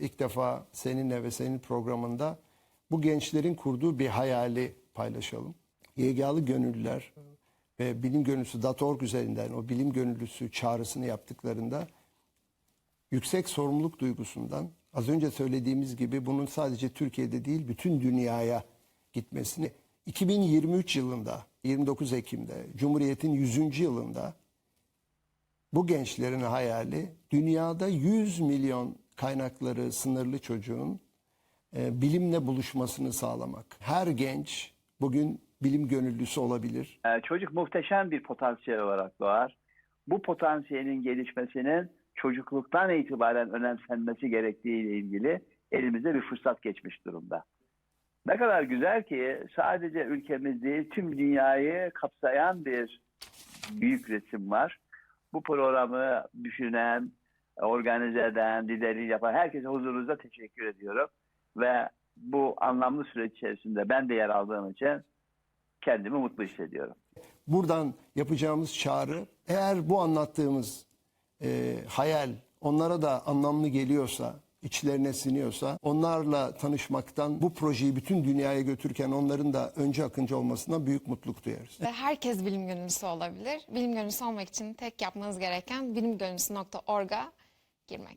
ilk defa seninle ve senin programında bu gençlerin kurduğu bir hayali paylaşalım. YGA'lı gönüllüler ve bilim gönüllüsü .org üzerinden o bilim gönüllüsü çağrısını yaptıklarında yüksek sorumluluk duygusundan az önce söylediğimiz gibi bunun sadece Türkiye'de değil bütün dünyaya gitmesini 2023 yılında 29 Ekim'de Cumhuriyet'in 100. yılında bu gençlerin hayali dünyada 100 milyon kaynakları sınırlı çocuğun e, bilimle buluşmasını sağlamak. Her genç bugün bilim gönüllüsü olabilir. Ee, çocuk muhteşem bir potansiyel olarak doğar. Bu potansiyelin gelişmesinin çocukluktan itibaren önemsenmesi gerektiği ile ilgili elimizde bir fırsat geçmiş durumda. Ne kadar güzel ki sadece ülkemiz değil tüm dünyayı kapsayan bir büyük resim var. Bu programı düşünen, organize eden, lideri yapan herkese huzurunuzda teşekkür ediyorum. Ve bu anlamlı süreç içerisinde ben de yer aldığım için kendimi mutlu hissediyorum. Buradan yapacağımız çağrı eğer bu anlattığımız e, hayal onlara da anlamlı geliyorsa, içlerine siniyorsa onlarla tanışmaktan bu projeyi bütün dünyaya götürürken onların da önce akıncı olmasından büyük mutluluk duyarız. Ve herkes bilim gönüllüsü olabilir. Bilim gönüllüsü olmak için tek yapmanız gereken bilimgönüllüsü.org'a girmek.